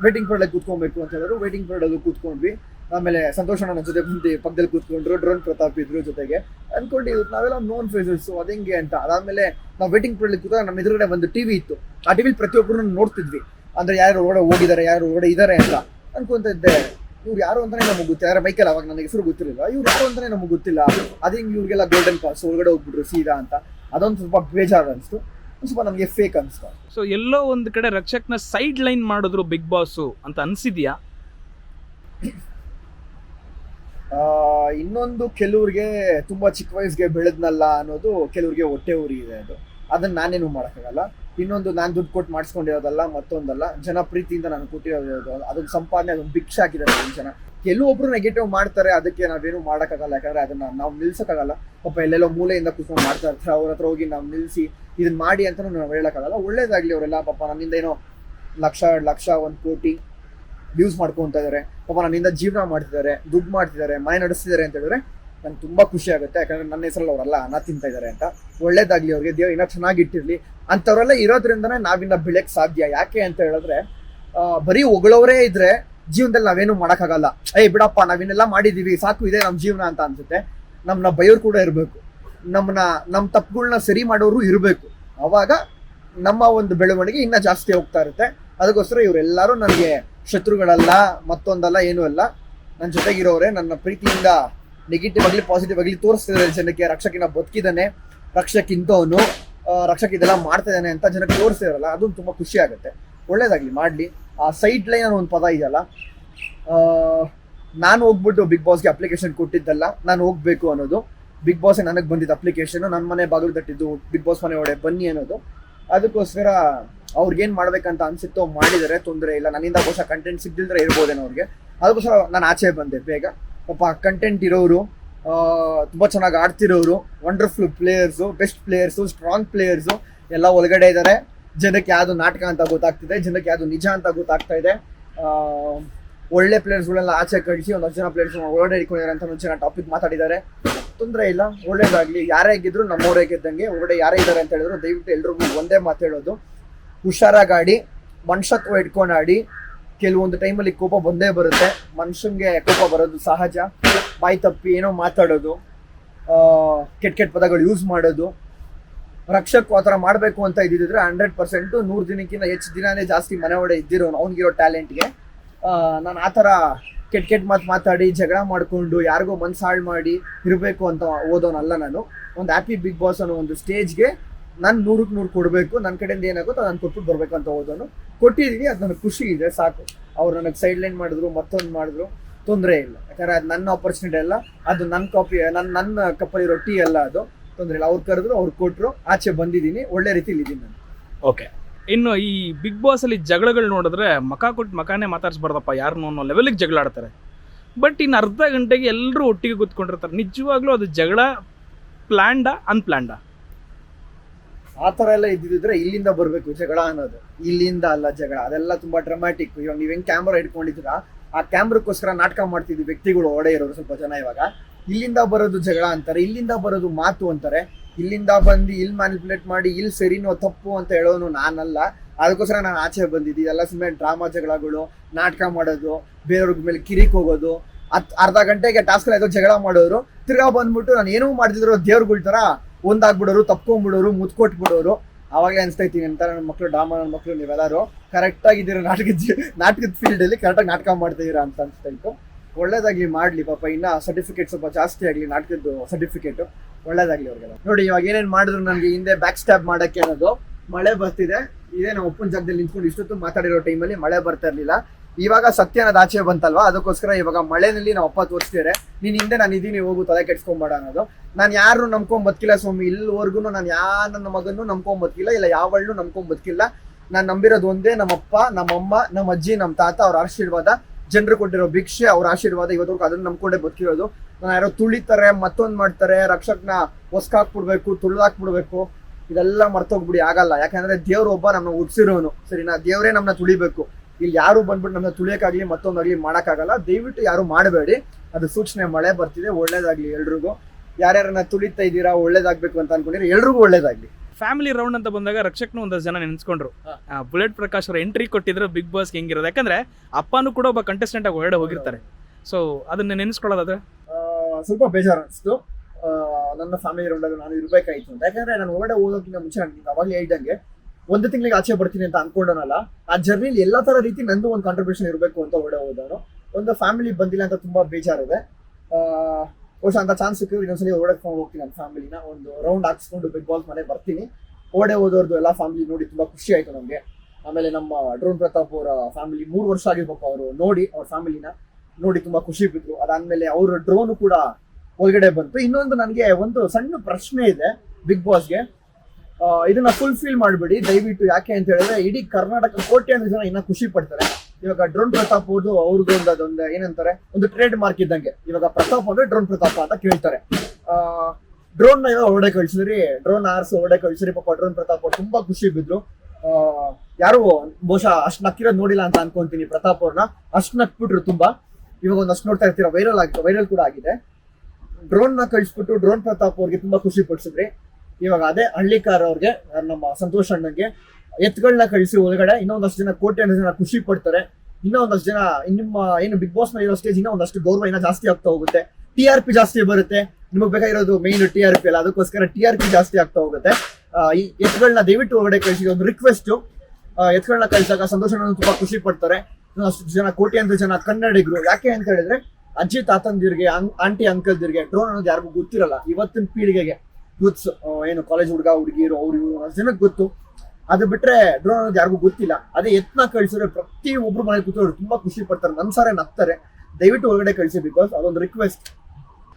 Speaker 1: ವೇಟಿಂಗ್ ಪೀರಿಯಡ್ ಕೂತ್ಕೊಬೇಕು ಅಂತ ಹೇಳಿದ್ರು. ವೇಟಿಂಗ್ ಪೀರಿಯಡ್ ಕೂತ್ಕೊಂಡ್ವಿ. ಆಮೇಲೆ ಸಂತೋಷ ನನ್ನ ಜೊತೆ ಮುಂದೆ ಪಕ್ಕದಲ್ಲಿ ಕೂತ್ಕೊಂಡ್ರು. ಡ್ರೋನ್ ಪ್ರತಾಪ್ ಇದ್ರು ಜೊತೆಗೆ. ಅನ್ಕೊಂಡಿದ್ದು ನಾವೆಲ್ಲ ನೋನ್ ಫೇಸಸ್ ಅದಂಗೆ ಅಂತ. ಅದಾದಮೇಲೆ ನಾವು ವೇಟಿಂಗ್ ಪೀರಿಯಡ್ ಕೂತಾಗ ನಮ್ಮ ಎದುರುಗಡೆ ಒಂದು ಟಿವಿ ಇತ್ತು. ಆ ಟಿವಿ ಪ್ರತಿಯೊಬ್ಬರು ನೋಡ್ತಿದ್ವಿ. ಅಂದ್ರೆ ಯಾರು ಒಳಗಡೆ ಹೋಗಿದ್ದಾರೆ ಯಾರು ಒಳಗಡೆ ಇದ್ದಾರೆ ಅಂತ. ಅನ್ಕೊಂತ ಇದ್ದೆ, ಇವ್ರು ಯಾರು ಅಂತಾನೆ ನಮಗೆ ಗೊತ್ತಿಲ್ಲ ಯಾರ ಮೈಕೆಲ್ ಅವಾಗ ನನಗೆ ಹೆಸರು ಗೊತ್ತಿರಲಿಲ್ಲ. ಇವ್ರು ಯಾರು ಅಂತಾನೆ ನಮಗೆ ಗೊತ್ತಿಲ್ಲ. ಅದೇ ಇವ್ರಿಗೆಲ್ಲ ಗೋಲ್ಡನ್ ಪಾಸ್ ಒಳಗಡೆ ಹೋಗ್ಬಿಟ್ರು ಸೀದಾ ಅಂತ. ಅದೊಂದು ಸ್ವಲ್ಪ ಬೇಜಾರು ಅನಿಸ್ತು. ಸ್ವಲ್ಪ ನನಗೆ ಫೇಕ್ ಅನಿಸ್ತು.
Speaker 2: ಸೊ ಎಲ್ಲೋ ಒಂದು ಕಡೆ ರಕ್ಷಕ್ನ ಸೈಡ್ ಲೈನ್ ಮಾಡಿದ್ರು ಬಿಗ್ ಬಾಸು ಅಂತ ಅನಿಸಿದ್ಯಾ?
Speaker 1: ಇನ್ನೊಂದು ಕೆಲವ್ರಿಗೆ ತುಂಬಾ ಚಿಕ್ಕ ವಯಸ್ಸಿಗೆ ಬೆಳೆದ್ನಲ್ಲ ಅನ್ನೋದು ಕೆಲವ್ರಿಗೆ ಹೊಟ್ಟೆ ಉರಿ ಇದೆ ಅದು. ಅದನ್ನ ನಾನೇನು ಮಾಡೋಕ್ಕಾಗಲ್ಲ. ಇನ್ನೊಂದು ನಾನು ದುಡ್ಡು ಕೊಟ್ಟು ಮಾಡಿಸ್ಕೊಂಡಿರೋದಲ್ಲ ಮತ್ತೊಂದಲ್ಲ ಜನ ಪ್ರೀತಿಯಿಂದ ನಾನು ಕೊಟ್ಟಿರೋದು ಅದೊಂದು ಸಂಪಾದನೆ ಅದೊಂದು ಭಿಕ್ಷೆ ಹಾಕಿದ್ದಾರೆ ಜನ. ಕೆಲವೊಬ್ರು ನೆಗೆಟಿವ್ ಮಾಡ್ತಾರೆ, ಅದಕ್ಕೆ ನಾವೇನು ಮಾಡೋಕ್ಕಾಗಲ್ಲ. ಯಾಕಂದ್ರೆ ಅದನ್ನ ನಾವು ನಿಲ್ಸಕ್ಕಾಗಲ್ಲ. ಪಾಪ ಎಲ್ಲೆಲ್ಲೋ ಮೂಲೆಯಿಂದ ಕುತ್ಕೊಂಡು ಮಾಡ್ತಾ ಇರ್ತಾರೆ. ಅವ್ರ ಹತ್ರ ಹೋಗಿ ನಾವು ನಿಲ್ಸಿ ಇದನ್ನ ಮಾಡಿ ಅಂತ ನಾವು ಹೇಳೋಕ್ಕಾಗಲ್ಲ. ಒಳ್ಳೇದಾಗ್ಲಿ ಅವರೆಲ್ಲ ಪಾಪ ನನ್ನಿಂದ ಏನೋ ಲಕ್ಷ ಲಕ್ಷ, ಒಂದು ಕೋಟಿ ವ್ಯೂಸ್ ಮಾಡ್ಕೊತಾ ಇದ್ದಾರೆ ಪಾಪ ನನ್ನಿಂದ ಜೀವನ ಮಾಡ್ತಿದ್ದಾರೆ ದುಡ್ಡು ಮಾಡ್ತಿದ್ದಾರೆ ಮನೆ ನಡೆಸ್ತಿದ್ದಾರೆ ಅಂತ ಹೇಳಿದ್ರೆ ನಂಗೆ ತುಂಬಾ ಖುಷಿ ಆಗುತ್ತೆ. ಯಾಕಂದ್ರೆ ನನ್ನ ಹೆಸರಲ್ಲಿ ಅವರೆಲ್ಲ ಅನ್ನ ತಿಂತಾ ಇದ್ದಾರೆ ಅಂತ. ಒಳ್ಳೇದಾಗ್ಲಿ ಅವ್ರಿಗೆ, ದೇವ್ರು ಇನ್ನೂ ಚೆನ್ನಾಗಿಟ್ಟಿರ್ಲಿ ಅಂಥವರೆಲ್ಲ ಇರೋದ್ರಿಂದನೇ ನಾವಿನ್ನ ಬೆಳೆಯಕ್ ಸಾಧ್ಯ. ಯಾಕೆ ಅಂತ ಹೇಳಿದ್ರೆ ಬರೀ ಹೊಗಳವರೇ ಇದ್ರೆ ಜೀವನದಲ್ಲಿ ನಾವೇನು ಮಾಡೋಕ್ಕಾಗಲ್ಲ. ಏಯ್ ಬಿಡಪ್ಪ ನಾವಿನ್ನೆಲ್ಲ ಮಾಡಿದೀವಿ ಸಾಕು ಇದೆ ನಮ್ಮ ಜೀವನ ಅಂತ ಅನ್ಸುತ್ತೆ. ನಮ್ಮನ್ನ ಬೈಯೋರು ಕೂಡ ಇರಬೇಕು. ನಮ್ಮನ್ನ ನಮ್ಮ ತಪ್ಪುಗಳನ್ನ ಸರಿ ಮಾಡೋರು ಇರಬೇಕು. ಅವಾಗ ನಮ್ಮ ಒಂದು ಬೆಳವಣಿಗೆ ಇನ್ನ ಜಾಸ್ತಿ ಹೋಗ್ತಾ ಇರುತ್ತೆ. ಅದಕ್ಕೋಸ್ಕರ ಇವರೆಲ್ಲರೂ ನನಗೆ ಶತ್ರುಗಳಲ್ಲ ಮತ್ತೊಂದಲ್ಲ ಏನೂ ಅಲ್ಲ. ನನ್ನ ಜೊತೆಗಿರೋರೆ ನನ್ನ ಪ್ರೀತಿಯಿಂದ ನೆಗೆಟಿವ್ ಆಗಲಿ ಪಾಸಿಟಿವ್ ಆಗಲಿ ತೋರಿಸ್ತಿದ್ದಾರೆ ಜನಕ್ಕೆ. ರಕ್ಷಕಿನ ಬದುಕಿದ್ದಾನೆ ರಕ್ಷಕ್ ಇಂಥವನು ಆ, ರಕ್ಷಕ್ ಇದೆಲ್ಲ ಮಾಡ್ತಾ ಇದ್ದಾನೆ ಅಂತ ಜನಕ್ಕೆ ತೋರಿಸ್ತಿದಾರಲ್ಲ ಅದೊಂದು ತುಂಬಾ ಖುಷಿ ಆಗುತ್ತೆ. ಒಳ್ಳೇದಾಗ್ಲಿ ಮಾಡ್ಲಿ. ಆ ಸೈಡ್ ಲೈನ್ ಅನ್ನೋ ಒಂದು ಪದ ಇದೆಯಲ್ಲ? ನಾನು ಹೋಗ್ಬಿಟ್ಟು ಬಿಗ್ ಬಾಸ್ಗೆ ಅಪ್ಲಿಕೇಶನ್ ಕೊಟ್ಟಿದ್ದಲ್ಲ, ನಾನು ಹೋಗ್ಬೇಕು ಅನ್ನೋದು. ಬಿಗ್ ಬಾಸ್ ನನಗೆ ಬಂದಿದ್ದ ಅಪ್ಲಿಕೇಶನ್ ನನ್ನ ಮನೆ ಬಾಗಿಲು ತಟ್ಟಿದ್ದು ಬಿಗ್ ಬಾಸ್ ಮನೆ ಒಡೆ ಬನ್ನಿ ಅನ್ನೋದು. ಅದಕ್ಕೋಸ್ಕರ ಅವ್ರಿಗೇನು ಮಾಡಬೇಕಂತ ಅನ್ಸುತ್ತೋ ಮಾಡಿದರೆ ತೊಂದರೆ ಇಲ್ಲ. ನನ್ನಿಂದ ಬಹುಶಃ ಕಂಟೆಂಟ್ ಸಿಗ್ದಿಲ್ದ್ರೆ ಇರ್ಬೋದೇನೋ ಅವ್ರಿಗೆ. ಅದಕ್ಕೋಸ್ಕರ ನಾನು ಆಚೆ ಬಂದೆ ಬೇಗ. ಪಾಪ ಕಂಟೆಂಟ್ ಇರೋರು ತುಂಬಾ ಚೆನ್ನಾಗಿ ಆಡ್ತಿರೋರು wonderful players best players strong players ಎಲ್ಲ ಒಳಗಡೆ ಇದ್ದಾರೆ ಜನಕ್ಕೆ ಯಾವುದು ನಾಟಕ ಅಂತ ಗೊತ್ತಾಗ್ತಿದೆ, ಜನಕ್ಕೆ ಯಾವುದು ನಿಜ ಅಂತ ಗೊತ್ತಾಗ್ತಾ ಇದೆ. ಒಳ್ಳೆ ಪ್ಲೇಯರ್ಸ್ಗಳೆಲ್ಲ ಆಚೆ ಕಳಿಸಿ ಒಂದಷ್ಟು ಜನ ಪ್ಲೇಯರ್ಸ್ ಒಳಗಡೆ ಇಟ್ಕೊಂಡಿದ್ದಾರೆ ಅಂತ ಒಂದು ಜನ ಟಾಪಿಕ್ ಮಾತಾಡಿದ್ದಾರೆ. ತೊಂದರೆ ಇಲ್ಲ, ಒಳ್ಳೇದಾಗಲಿ. ಯಾರೇ ಗೆದ್ರು ನಮ್ಮವರೇ ಗೆದ್ದಂಗೆ ಒಳ್ಳೆ ಯಾರೇ ಇದ್ದಾರೆ ಅಂತ ಹೇಳಿದ್ರು, ದಯವಿಟ್ಟು ಎಲ್ರಿಗೂ ಒಂದೇ ಮಾತು ಹೇಳೋದು. ಹುಷಾರಾಗಿ ಆಡಿ ಮನುಷ್ಯತ್ವ ಇಟ್ಕೊಂಡು ಆಡಿ ಕೆಲವೊಂದು ಟೈಮಲ್ಲಿ ಕೋಪ ಬಂದೇ ಬರುತ್ತೆ. ಮನುಷ್ಯಂಗೆ ಕೋಪ ಬರೋದು ಸಹಜ. ಬಾಯಿ ತಪ್ಪಿ ಏನೋ ಮಾತಾಡೋದು. ಕೆಟ್ಟ ಕೆಟ್ಟ ಪದಗಳು ಯೂಸ್ ಮಾಡೋದು. ರಕ್ಷಕ್ ಆ ಥರ ಮಾಡಬೇಕು ಅಂತ ಇದ್ದಿದ್ರೆ ಹಂಡ್ರೆಡ್ ಪರ್ಸೆಂಟು ನೂರು ದಿನಕ್ಕಿಂತ ಹೆಚ್ಚು ದಿನನೇ ಜಾಸ್ತಿ ಮನೆ ಒಡೆ ಇದ್ದಿರೋನು ಅವ್ನಿಗಿರೋ ಟ್ಯಾಲೆಂಟ್ಗೆ. ನಾನು ಆ ಥರ ಕೆಟ್ಟ ಕೆಟ್ಟ ಮಾತು ಮಾತಾಡಿ, ಜಗಳ ಮಾಡಿಕೊಂಡು ಯಾರಿಗೋ ಮನ್ಸು ಹಾಳು ಮಾಡಿ ಇರಬೇಕು ಅಂತ ಓದೋನಲ್ಲ ನಾನು. ಒಂದು ಹ್ಯಾಪಿ ಬಿಗ್ ಬಾಸ್ ಅನ್ನೋ ಒಂದು ಸ್ಟೇಜ್ಗೆ ನಾನು ನೂರಕ್ಕೆ ನೂರು ಕೊಡಬೇಕು ನನ್ನ ಕಡೆಯಿಂದ ಏನಾಗುತ್ತೋ ನಾನು ಕೊಟ್ಬಿಟ್ಟು ಬರಬೇಕು ಅಂತ ಓದೋನು. ಕೊಟ್ಟಿದ್ದೀನಿ ಅದು ನನಗೆ ಖುಷಿ ಇದೆ, ಸಾಕು. ಅವ್ರು ನನಗೆ ಸೈಡ್ ಲೈನ್ ಮಾಡಿದ್ರು, ಮತ್ತೊಂದು ಮಾಡಿದ್ರು, ತೊಂದರೆ ಇಲ್ಲ. ಯಾಕಂದರೆ ಅದು ನನ್ನ ಆಪರ್ಚುನಿಟಿ ಅಲ್ಲ, ಅದು ನನ್ನ ಕಾಪಿ ನನ್ನ ನನ್ನ ಕಪ್ಪಲ್ಲಿರೋ ರೊಟ್ಟಿ ಅಲ್ಲ ಅದು. ತೊಂದರೆ ಇಲ್ಲ. ಅವ್ರು ಕರೆದ್ರು ಅವ್ರು ಕೊಟ್ಟರು ಆಚೆ ಬಂದಿದ್ದೀನಿ ಒಳ್ಳೆ ರೀತಿಲಿ ಇದ್ದೀನಿ ನಾನು.
Speaker 2: ಓಕೆ ಇನ್ನು ಈ ಬಿಗ್ ಬಾಸ್ ಅಲ್ಲಿ ಜಗಳಗಳು ನೋಡಿದ್ರೆ ಮಕ ಕೊಟ್ಟು ಮಕಾನೇ ಮಾತಾಡ್ಸ್ಬಾರ್ದಪ್ಪ ಯಾರನ್ನೂ ಅನ್ನೋ ಲೆವೆಲ್ಗೆ ಜಗಳ ಆಡ್ತಾರೆ ಬಟ್ ಇನ್ನು ಅರ್ಧ ಗಂಟೆಗೆ ಎಲ್ಲರೂ ಒಟ್ಟಿಗೆ ಕೂತ್ಕೊಂಡಿರ್ತಾರೆ. ನಿಜವಾಗ್ಲೂ ಅದು ಜಗಳ ಪ್ಲ್ಯಾಂಡಾ ಅನ್ಪ್ಲ್ಯಾಂಡಾ
Speaker 1: ಆ? ಥರ ಎಲ್ಲ ಇದ್ದಿದ್ರೆ ಇಲ್ಲಿಂದ ಬರಬೇಕು ಜಗಳ ಅನ್ನೋದು. ಇಲ್ಲಿಂದ ಅಲ್ಲ ಜಗಳ. ಅದೆಲ್ಲ ತುಂಬಾ ಡ್ರಮ್ಯಾಟಿಕ್ ಇವಾಗ ನೀವು ಹೆಂಗ್ ಕ್ಯಾಮ್ರಾ ಇಟ್ಕೊಂಡಿದ್ದೀರಾ ಆ ಕ್ಯಾಮ್ರಕ್ಕೋಸ್ಕರ ನಾಟಕ ಮಾಡ್ತಿದ್ವಿ ವ್ಯಕ್ತಿಗಳು ಓಡೇ ಇರೋರು ಸ್ವಲ್ಪ ಜನ ಇವಾಗ. ಇಲ್ಲಿಂದ ಬರೋದು ಜಗಳ ಅಂತಾರೆ, ಇಲ್ಲಿಂದ ಬರೋದು ಮಾತು ಅಂತಾರೆ. ಇಲ್ಲಿಂದ ಬಂದು ಇಲ್ಲಿ ಮ್ಯಾನಿಪುಲೇಟ್ ಮಾಡಿ, ಇಲ್ಲಿ ಸರಿನೋ ತಪ್ಪು ಅಂತ ಹೇಳೋನು ನಾನಲ್ಲ. ಅದಕ್ಕೋಸ್ಕರ ನಾನು ಆಚೆ ಬಂದಿದ್ದು. ಇದೆಲ್ಲ ಸುಮ್ಮನೆ ಡ್ರಾಮಾ ಜಗಳಗಳು, ನಾಟಕ ಮಾಡೋದು ಬೇರೆಯವ್ರ ಮೇಲೆ ಕಿರಿಕ್ ಹೋಗೋದು. ಅರ್ಧ ಗಂಟೆಗೆ ಟಾಸ್ಕ್ ಆಯ್ತು ಜಗಳ ಮಾಡೋರು, ತಿರ್ಗಾ ಬಂದ್ಬಿಟ್ಟು ನಾನು ಏನೂ ಮಾಡ್ತಿದ್ರು ದೇವ್ರುಗಳ ತರ ಒಂದಾಗ್ಬಿಡೋರು ತಪ್ಕೊಂಡ್ಬಿಡೋರು ಮುತ್ಕೊಟ್ಬಿಡೋರು. ಅವಾಗಲೇ ಇತ್ತು ಅಂತ ನನ್ನ ಮಕ್ಕಳು ಡ್ರಾಮಾ ನನ್ನ ಮಕ್ಕಳು ನೀವೆಲ್ಲರೂ ಕರೆಕ್ಟ್ ಆಗಿದ್ದೀರಾ ನಾಟಕದ ಫೀಲ್ಡಲ್ಲಿ ಕರೆಕ್ಟಾಗಿ ನಾಟಕ ಮಾಡ್ತಾ ಇದೀರಾ ಅಂತ ಅನ್ಸ್ತಾಯಿತ್ತು ಒಳ್ಳೇದಾಗ್ಲಿ ಮಾಡ್ಲಿ ಪಾಪ, ಇನ್ನ ಸರ್ಟಿಫಿಕೇಟ್ ಸ್ವಲ್ಪ ಜಾಸ್ತಿ ಆಗ್ಲಿ, ನಾಟಕದ್ದು ಸರ್ಟಿಫಿಕೇಟ್ ಒಳ್ಳೇದಾಗ್ಲಿ ಅವ್ರಿಗೆಲ್ಲ. ನೋಡಿ, ಇವಾಗ ಏನೇನು ಮಾಡಿದ್ರು ನನಗೆ ಹಿಂದೆ ಬ್ಯಾಕ್ ಸ್ಟ್ಯಾಪ್ ಮಾಡಕ್ಕೆ ಅನ್ನೋದು. ಮಳೆ ಬರ್ತಿದೆ. ಇದೇ ನಾವು ಒಪ್ಪಿನ ಜಾಗದಲ್ಲಿ ನಿಂತ್ಕೊಂಡು ಇಷ್ಟೊತ್ತು ಮಾತಾಡಿರೋ ಟೈಮಲ್ಲಿ ಮಳೆ ಬರ್ತಾ ಇರ್ಲಿಲ್ಲ. ಇವಾಗ ಸತ್ಯ ಆಚೆ ಬಂತಲ್ವಾ? ಅದಕ್ಕೋಸ್ಕರ ಇವಾಗ ಮಳೆನಲ್ಲಿ ನಾವು ಅಪ್ಪ ತೋರಿಸ್ತಿದ್ದಾರೆ ನೀನು ಹಿಂದೆ ನಾನು ಇದೀನಿ, ಹೋಗು, ತಲೆ ಕೆಡ್ಸ್ಕೊಂಬೇಡ ಅನ್ನೋದು. ನಾನು ಯಾರು ನಂಬ್ಕೊಂಡ್ ಬದುಕಿಲ್ಲ ಸ್ವಾಮಿ. ಇಲ್ಲಿವರೆಗೂ ನಾನು ಯಾ ನನ್ನ ಮಗನೂ ನಂಬ್ಕೊಂಡ್ ಬದುಕಿಲ್ಲ, ಇಲ್ಲ ಯಾವಳ್ಳು ನಂಬ್ಕೊಂಡ್ ಬದುಕಿಲ್ಲ. ನಾನು ನಂಬಿರೋದು ಒಂದೇ ನಮ್ಮಪ್ಪ, ನಮ್ಮಮ್ಮ ನಮ್ಮ ಅಜ್ಜಿ ನಮ್ಮ ತಾತ ಅವ್ರ ಆಶೀರ್ವಾದ. ಜನರು ಕೊಟ್ಟಿರೋ ಭಿಕ್ಷೆ, ಅವ್ರ ಆಶೀರ್ವಾದ ಇವತ್ತು ಅದನ್ನ ನಂಬ್ಕೊಂಡೇ ಬದುಕಿರೋದು. ನಾನು ಯಾರೋ ತುಳಿತಾರೆ, ಮತ್ತೊಂದು ಮಾಡ್ತಾರೆ, ರಕ್ಷಕ್ನ ಹೊಸ್ಕಾಕ್ಬಿಡ್ಬೇಕು, ತುಳಿದಾಕ್ಬಿಡ್ಬೇಕು, ಇದೆಲ್ಲ ಮರ್ತೋಗ್ಬಿಡಿ, ಆಗಲ್ಲ. ಯಾಕಂದ್ರೆ ದೇವ್ರು ಒಬ್ಬ ನಮ್ಮನ್ನ ಉಡ್ಸಿರೋನು, ಸರಿನಾ? ದೇವರೇ ನಮ್ಮನ್ನ ತುಳಿಬೇಕು. ಇಲ್ಲಿ ಯಾರು ಬಂದ್ಬಿಟ್ಟು ನಮ್ಮನ್ನ ತುಳಿಯಕ್ಕಾಗ್ಲಿ ಮತ್ತೊಂದಾಗ್ಲಿ ಮಾಡೋಕ್ಕಾಗಲ್ಲ. ದಯವಿಟ್ಟು ಯಾರು ಮಾಡಬೇಡಿ. ಅದು ಸೂಚನೆ ಮಳೆ ಬರ್ತಿದೆ, ಒಳ್ಳೇದಾಗ್ಲಿ ಎಲ್ರಿಗೂ. ಯಾರ್ಯಾರನ್ನ ತುಳಿತಾ ಇದ್ದೀರಾ, ಒಳ್ಳೇದಾಗ್ಬೇಕು ಅಂತ ಅನ್ಕೊಂಡಿದ್ರೆ ಎಲ್ರಿಗೂ ಒಳ್ಳೇದಾಗ್ಲಿ.
Speaker 2: ಫ್ಯಾಮಿಲಿ ರೌಂಡ್ ಅಂತ ಬಂದಾಗ ರಕ್ಷಕ್ನು ಒಂದಷ್ಟು ಜನ ನೆನೆಸ್ಕೊಂಡ್ರು. ಬುಲೆಟ್ ಪ್ರಕಾಶ್ ಅವ್ರ ಎಂಟ್ರಿ ಕೊಟ್ಟಿದ್ರು ಬಿಗ್ ಬಾಸ್ಗೆ ಹೆಂಗಿರೋದು. ಯಾಕಂದ್ರೆ ಅಪ್ಪನೂ ಕೂಡ ಒಬ್ಬ ಕಂಟೆಸ್ಟೆಂಟ್ ಆಗಿ ಹೊರಗಡೆ ಹೋಗಿರ್ತಾರೆ. ಸೊ ಅದನ್ನ ನೆನೆಸ್ಕೊಳ್ಳೋದಾದ್ರೆ?
Speaker 1: ಸ್ವಲ್ಪ ಬೇಜಾರು ಅನಿಸ್ತು ನನ್ನ ಫ್ಯಾಮಿಲಿ ರೌಂಡಲ್ಲಿ ನಾನು ಇರಬೇಕಾಯ್ತು ಅಂತ. ಯಾಕಂದ್ರೆ ನಾನು ಹೊರಗಡೆ ಹೋಗೋಕ್ಕಿಂತ ಮುಂಚೆ ನಾನು ಅವಾಗಲೇ ಹೇಳ್ದಂಗೆ ಒಂದು ತಿಂಗಳಿಗೆ ಆಚೆ ಬರ್ತೀನಿ ಅಂತ ಅನ್ಕೊಂಡನಲ್ಲ ಆ ಜರ್ನಿಲಿ ಎಲ್ಲಾ ತರ ರೀತಿ ನಂದು ಒಂದು ಕಾಂಟ್ರಿಬ್ಯೂಷನ್ ಇರಬೇಕು ಅಂತ ಹೊರಡೆ ಹೋದವನು. ಒಂದು ಫ್ಯಾಮಿಲಿ ಬಂದಿಲ್ಲ ಅಂತ ತುಂಬಾ ಬೇಜಾರಿದೆ. ಬಹುಶಃ ಅಂತ ಚಾನ್ಸ್ ಸಿಕ್ಕಿದ್ರೆ ಇನ್ನೊಂದ್ಸಲಿ ಓಡಾಡ್ಕೊಂಡು ಹೋಗ್ತೀನಿ ನನ್ನ ಫ್ಯಾಮಿಲಿನ ಒಂದು ರೌಂಡ್ ಹಾಕ್ಸ್ಕೊಂಡು ಬಿಗ್ ಬಾಸ್ ಮನೆ ಬರ್ತೀನಿ. ಓಡೆ ಹೋದವ್ರದ್ದು ಎಲ್ಲ ಫ್ಯಾಮಿಲಿ ನೋಡಿ ತುಂಬಾ ಖುಷಿ ಆಯ್ತು ನಮಗೆ. ಆಮೇಲೆ ನಮ್ಮ ಡ್ರೋನ್ ಪ್ರತಾಪ್ ಅವರ ಫ್ಯಾಮಿಲಿ ಮೂರು ವರ್ಷ ಆಗಿರ್ಬೇಕು ಅವರು ನೋಡಿ, ಅವ್ರ ಫ್ಯಾಮಿಲಿನ ನೋಡಿ ತುಂಬಾ ಖುಷಿ ಬಿದ್ರು ಅದಾದ್ಮೇಲೆ ಅವ್ರ ಡ್ರೋನ್ ಕೂಡ ಒಳಗಡೆ ಬಂತು. ಇನ್ನೊಂದು ನನಗೆ ಒಂದು ಸಣ್ಣ ಪ್ರಶ್ನೆ ಇದೆ ಬಿಗ್ ಬಾಸ್ಗೆ ಇದನ್ನ ಫುಲ್ಫಿಲ್ ಮಾಡಿಬಿಡಿ. ದಯವಿಟ್ಟು ಯಾಕೆ ಅಂತ ಹೇಳಿದ್ರೆ ಇಡೀ ಕರ್ನಾಟಕ ಕೋಟ್ಯಾಂತರ ಜನ ಇನ್ನ ಖುಷಿ ಪಡ್ತಾರೆ. ಇವಾಗ ಡ್ರೋನ್ ಪ್ರತಾಪ್ ಅವ್ರದ್ದು ಅವ್ರದ್ದು ಒಂದು ಅದೊಂದು ಏನಂತಾರೆ ಒಂದು ಟ್ರೇಡ್ ಮಾರ್ಕ್ ಇದ್ದಂಗೆ. ಇವಾಗ ಪ್ರತಾಪ್ ಅಂದ್ರೆ ಡ್ರೋನ್ ಪ್ರತಾಪ ಅಂತ ಕೇಳ್ತಾರೆ. ಡ್ರೋನ್ನ ಇವಾಗ ಹೊರಡೆ ಕಳ್ಸಿದ್ರಿ ಡ್ರೋನ್ ಆರ್ಸ್ ಹೊರಡೆ ಕಳ್ಸಿರಿ ಪಾಪ ಡ್ರೋನ್ ಪ್ರತಾಪ್ ಅವ್ರು ತುಂಬಾ ಖುಷಿ ಬಿದ್ರು. ಆ, ಯಾರು ಬಹುಶಃ ಅಷ್ಟ್ ನಕ್ಕಿರೋದ್ ನೋಡಿಲ್ಲ ಅಂತ ಅನ್ಕೊಂತೀನಿ ಪ್ರತಾಪ್ ಅವ್ರನ್ನ ಅಷ್ಟ್ ನಕ್ಬಿಟ್ರು ತುಂಬಾ. ಇವಾಗ ಒಂದಷ್ಟು ನೋಡ್ತಾ ಇರ್ತೀರಾ ವೈರಲ್ ಆಗಿ ವೈರಲ್ ಕೂಡ ಆಗಿದೆ. ಡ್ರೋನ್ನ ಕಳಿಸ್ಬಿಟ್ಟು ಡ್ರೋನ್ ಪ್ರತಾಪ್ ಅವ್ರಿಗೆ ತುಂಬಾ ಖುಷಿ ಪಡಿಸಿದ್ರಿ. ಇವಾಗ ಅದೇ ಹಳ್ಳಿಕಾರ ಅವ್ರಿಗೆ ನಮ್ಮ ಸಂತೋಷ್ ಅಣ್ಣಂಗೆ ಎತ್ಗಳನ್ನ ಕಳಿಸಿ ಒಳಗಡೆ ಇನ್ನೊಂದಷ್ಟು ಜನ, ಕೋಟಿ ಜನ ಖುಷಿ ಪಡ್ತಾರೆ. ಇನ್ನೂ ಒಂದಷ್ಟು ಜನ, ನಿಮ್ಮ ಏನು ಬಿಗ್ ಬಾಸ್ನ ಇರೋ ಸ್ಟೇಜ್ ಇನ್ನೂ ಒಂದಷ್ಟು ಗೌರವ ಇನ್ನ ಜಾಸ್ತಿ ಆಗ್ತಾ ಹೋಗುತ್ತೆ. ಟಿ ಆರ್ ಪಿ ಜಾಸ್ತಿ ಬರುತ್ತೆ. ನಿಮಗೆ ಬೇಕಾಗಿರೋದು ಮೈನ್ ಟಿ ಆರ್ ಪಿ ಅಲ್ಲ, ಅದಕ್ಕೋಸ್ಕರ ಟಿ ಆರ್ ಪಿ ಜಾಸ್ತಿ ಆಗ್ತಾ ಹೋಗುತ್ತೆ. ಈ ಎತ್ಗಳನ್ನ ದಯವಿಟ್ಟು ಒಳಗಡೆ ಕಳಿಸಿ ಒಂದು ರಿಕ್ವೆಸ್ಟ್ ಎತ್ಗಳನ್ನ ಕಳಿಸಿದಾಗ ಸಂತೋಷ ತುಂಬಾ ಖುಷಿ ಪಡ್ತಾರೆ. ಇನ್ನೊಂದಷ್ಟು ಜನ ಕೋಟ್ಯಾಂತರ ಜನ ಕನ್ನಡಿಗರು. ಯಾಕೆ ಅಂತ ಹೇಳಿದ್ರೆ, ಅಜ್ಜಿ ತಾತಂದಿರ್ಗೆ ಆಂಟಿ ಅಂಕಲ್ದಿರ್ಗೆ ಡ್ರೋನ್ ಅನ್ನೋದು ಯಾರಿಗೂ ಗೊತ್ತಿರಲ್ಲ. ಇವತ್ತಿನ ಪೀಳಿಗೆಗೆ. ಯೂತ್ಸ್ ಏನು ಕಾಲೇಜ್ ಹುಡುಗ ಹುಡುಗಿಯರು ಅವ್ರು ಇವ್ರು ಜನಕ್ಕೆ ಗೊತ್ತು. ಅದು ಬಿಟ್ರೆ ಡ್ರೋನ್ ಅನ್ನೋದು ಯಾರಿಗೂ ಗೊತ್ತಿಲ್ಲ. ಅದೇ ಎತ್ನ ಕಳಿಸಿದ್ರೆ ಪ್ರತಿ ಒಬ್ರು ಮನೆ ಕೂತವ್ರು ತುಂಬಾ ಖುಷಿ ಪಡ್ತಾರೆ. ನನ್ಸಾರೆ ನಗ್ತಾರೆ. ದಯವಿಟ್ಟು ಒಳಗಡೆ ಕಳಿಸಿ ಬಿಕಾಸ್ ಅದೊಂದು ರಿಕ್ವೆಸ್ಟ್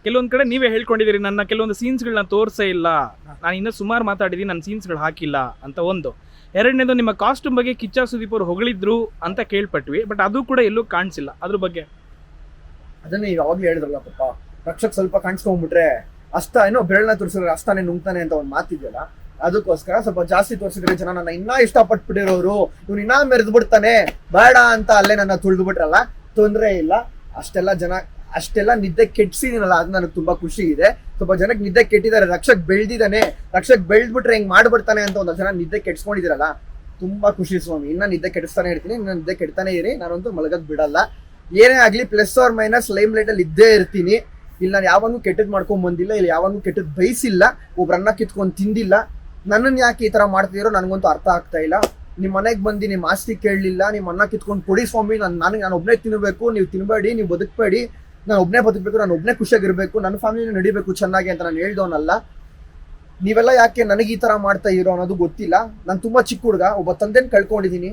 Speaker 2: ಕೆಲವೊಂದು ಕಡೆ ನೀವೇ ಹೇಳ್ಕೊಂಡಿದ್ದೀರಿ ನನ್ನ ಕೆಲವೊಂದು ಸೀನ್ಸ್ಗಳನ್ನ ತೋರಿಸೇ ಇಲ್ಲ. ನಾನು ಇನ್ನೂ ಸುಮಾರು ಮಾತಾಡಿದ್ದೀನಿ ನನ್ನ ಸೀನ್ಸ್ಗಳು ಹಾಕಿಲ್ಲ ಅಂತ ಒಂದು. ಎರಡನೇದು ನಿಮ್ಮ ಕಾಸ್ಟ್ಯೂಮ್ ಬಗ್ಗೆ ಕಿಚ್ಚ ಸುದೀಪ್ ಅವರು ಹೊಗಳಿದ್ರು ಅಂತ ಕೇಳ್ಪಟ್ವಿ ಬಟ್ ಅದು ಕೂಡ ಎಲ್ಲೂ ಕಾಣಿಸಿಲ್ಲ. ಅದ್ರ ಬಗ್ಗೆ?
Speaker 1: ಅದನ್ನೇ ಯಾವಾಗಲೂ ಹೇಳಿದ್ರಲ್ಲ ಪಾಪ ರಕ್ಷಕ್ ಸ್ವಲ್ಪ ಕಾಣಿಸ್ಕೊಂಡ್ಬಿಟ್ರೆ ಅಷ್ಟ ಏನೋ ಬೆರಳನ್ನ ತೋರಿಸಿದ್ರೆ ಅಷ್ಟಾನೆ ನುಂಗ್ತಾನೆ ಅಂತ ಒಂದು ಮಾತಿದೆಯಲ್ಲ ಅದಕ್ಕೋಸ್ಕರ ಸ್ವಲ್ಪ ಜಾಸ್ತಿ ತೋರಿಸಿದ್ರೆ ಜನ ನನ್ನ ಇನ್ನೂ ಇಷ್ಟಪಟ್ಬಿಟ್ಟಿರೋರು, ಇವ್ನು ಇನ್ನೂ ಮೆರೆದು ಬಿಡ್ತಾನೆ ಬೇಡ ಅಂತ ಅಲ್ಲೇ ನನ್ನ ತುಳಿದು ಬಿಟ್ರಲ್ಲ ತೊಂದರೆ ಇಲ್ಲ. ಅಷ್ಟೆಲ್ಲ ಜನ, ಅಷ್ಟೆಲ್ಲ ನಿದ್ದೆ ಕೆಡ್ಸಿದೀನಲ್ಲ, ಅದು ನನಗೆ ತುಂಬಾ ಖುಷಿ ಇದೆ. ಸ್ವಲ್ಪ ಜನಕ್ಕೆ ನಿದ್ದೆ ಕೆಟ್ಟಿದ್ದಾರೆ, ರಕ್ಷಕ್ ಬೆಳ್ದಿದ್ದಾನೆ, ರಕ್ಷಕ್ ಬೆಳ್ದ್ಬಿಟ್ರೆ ಹೆಂಗ್ ಮಾಡ್ಬಿಡ್ತಾನೆ ಅಂತ ಒಂದು ಜನ ನಿದ್ದೆ ಕೆಡ್ಸ್ಕೊಂಡಿದಿರಲ್ಲ ತುಂಬಾ ಖುಷಿ ಸ್ವಾಮಿ. ಇನ್ನ ನಿದ್ದೆ ಕೆಡಿಸ್ತಾನೆ ಇರ್ತೀನಿ, ಇನ್ನ ನಿದ್ದೆ ಕೆಡ್ತಾನೆ ಇರಿ, ನಾನಂತೂ ಮಲಗಕ್ ಬಿಡಲ್ಲ. ಏನೇ ಆಗ್ಲಿ plus or minus limelight ಅಲ್ಲಿ ಇದ್ದೇ ಇರ್ತೀನಿ. ಇಲ್ಲಿ, ನಾನು ಯಾವಾಗೂ ಕೆಟ್ಟದ್ದು ಮಾಡ್ಕೊಂಡ್ ಬಂದಿಲ್ಲ, ಇಲ್ಲಿ ಯಾವಾಗೂ ಕೆಟ್ಟದ್ ಬಯಸಿಲ್ಲ ಒಬ್ರನ್ನ ಕಿತ್ಕೊಂಡು ತಿಂದಿಲ್ಲ. ನನ್ನನ್ನು ಯಾಕೆ ಈ ತರ ಮಾಡ್ತಿದ್ದೀರೋ ನನಗಂತೂ ಅರ್ಥ ಆಗ್ತಾ ಇಲ್ಲ. ನಿಮ್ಮ ಮನೆಗೆ ಬಂದು ನಿಮ್ಮ ಆಸ್ತಿ ಕೇಳಲಿಲ್ಲ ನಿಮ್ಮ ಅನ್ನ ಕಿತ್ಕೊಂಡು ಕೊಡಿ ಸ್ವಾಮಿ, ನಾನು ನನಗೆ ನಾನು ಒಬ್ಬನೇ ತಿನ್ನಬೇಕು ನೀವು ತಿನ್ನಬೇಡಿ ನೀವು ಬದುಕಬೇಡಿ. ನಾನು ಒಬ್ಬನೇ ಬದುಕಬೇಕು, ನಾನು ಒಬ್ಬನೇ ಖುಷಿಯಾಗಿರ್ಬೇಕು, ನನ್ನ ಫ್ಯಾಮಿಲಿನ ನಡಿಬೇಕು ಚೆನ್ನಾಗಿ ಅಂತ ನಾನು ಹೇಳ್ದವನಲ್ಲ. ನೀವೆಲ್ಲ ಯಾಕೆ ನನಗೆ ಈ ತರ ಮಾಡ್ತಾ ಇರೋ ಅನ್ನೋದು ಗೊತ್ತಿಲ್ಲ. ನಾನು ತುಂಬಾ ಚಿಕ್ಕ ಹುಡುಗ, ಒಬ್ಬ ತಂದೆನ ಕಳ್ಕೊಂಡಿದ್ದೀನಿ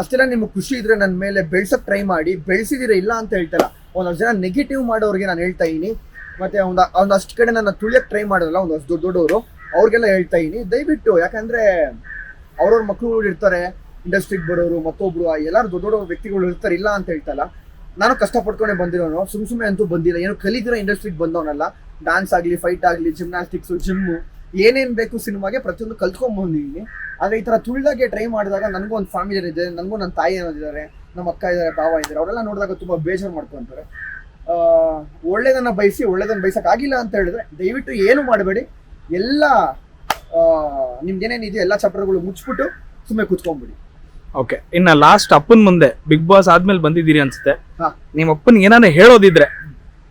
Speaker 1: ಅಷ್ಟೆಲ್ಲ ನಿಮ್ಗೆ ಖುಷಿ ಇದ್ರೆ ನನ್ನ ಮೇಲೆ ಬೆಳ್ಸಕ್ ಟ್ರೈ ಮಾಡಿ, ಬೆಳೆಸಿದಿರ ಇಲ್ಲ ಅಂತ ಹೇಳ್ತಾರ ಒಂದಷ್ಟು ಜನ ನೆಗೆಟಿವ್ ಮಾಡೋರಿಗೆ ನಾನು ಹೇಳ್ತಾ ಇದೀನಿ ಮತ್ತೆ ಒಂದು ಒಂದಷ್ಟು ಕಡೆ ನನ್ನ ತುಳಿಯಕ್ ಟ್ರೈ ಮಾಡೋದಲ್ಲ, ಒಂದಷ್ಟು ದೊಡ್ಡ ದೊಡ್ಡವರು ಅವ್ರಿಗೆಲ್ಲ ಹೇಳ್ತಾ ಇದೀನಿ ದಯವಿಟ್ಟು, ಯಾಕಂದ್ರೆ ಅವ್ರವ್ರ ಮಕ್ಕಳುಗಳು ಇರ್ತಾರೆ ಇಂಡಸ್ಟ್ರಿಗೆ ಬರೋರು, ಮತ್ತೊಬ್ರು ಎಲ್ಲಾರು ದೊಡ್ಡ ದೊಡ್ಡ ವ್ಯಕ್ತಿಗಳು ಇರ್ತಾರೆ, ಇಲ್ಲ ಅಂತ ಹೇಳ್ತಲ್ಲ. ನಾನು ಕಷ್ಟಪಟ್ಕೊಂಡೆ ಬಂದಿರೋನು, ಸುಮ್ ಸುಮ್ಮನೆ ಅಂತೂ ಬಂದಿಲ್ಲ. ಏನು ಕಲಿದಿರ ಇಂಡಸ್ಟ್ರಿಗೆ ಬಂದವನಲ್ಲ. ಡ್ಯಾನ್ಸ್ ಆಗಲಿ ಫೈಟ್ ಆಗಲಿ ಜಿಮ್ನಾಸ್ಟಿಕ್ಸು ಜಿಮ್ಮು ಏನೇನು ಬೇಕು ಸಿನಿಮಾಗೆ ಪ್ರತಿಯೊಂದು ಕಲ್ತ್ಕೊಂಡ್ ಬಂದಿದ್ದೀನಿ. ಆದರೆ ಈ ಥರ ತುಳಿದಾಗೆ ಟ್ರೈ ಮಾಡಿದಾಗ ನನಗೂ ಒಂದು ಫ್ಯಾಮಿಲಿ ಇದೆ ನನಗೂ ನನ್ನ ತಾಯಿ ಅನ್ನೋದಿದ್ದಾರೆ ನಮ್ಮ ಅಕ್ಕ ಇದ್ದಾರೆ ಭಾವ ಇದ್ದಾರೆ ಅವರೆಲ್ಲ ನೋಡಿದಾಗ ತುಂಬ ಬೇಜಾರು ಮಾಡ್ಕೊಂತಾರೆ. ಒಳ್ಳೇದನ್ನ ಬಯಸಿ ಒಳ್ಳೇದನ್ನ ಬಯಸಕ್ ಆಗಿಲ್ಲ ಅಂತ ಹೇಳಿದ್ರೆ ದಯವಿಟ್ಟು ಏನು ಮಾಡಬೇಡಿ. ಎಲ್ಲ ಏನೇನಿದೆಯೋ ಎಲ್ಲ ಚಾಪ್ಟರ್ಗಳು ಮುಚ್ಚಿಬಿಟ್ಟು ಸುಮ್ಮನೆ ಕುತ್ಕೊಂಡ್ಬಿಡಿ.
Speaker 2: ಓಕೆ ಇನ್ನ ಲಾಸ್ಟ್ ಅಪ್ಪನ ಮುಂದೆ ಬಿಗ್ ಬಾಸ್ ಆದ್ಮೇಲೆ ಬಂದಿದ್ದೀರಿ ಅನ್ಸುತ್ತೆ. ನಿಮ್ಮ ಅಪ್ಪನ್ ಏನಾನ ಹೇಳೋದಿದ್ರೆ?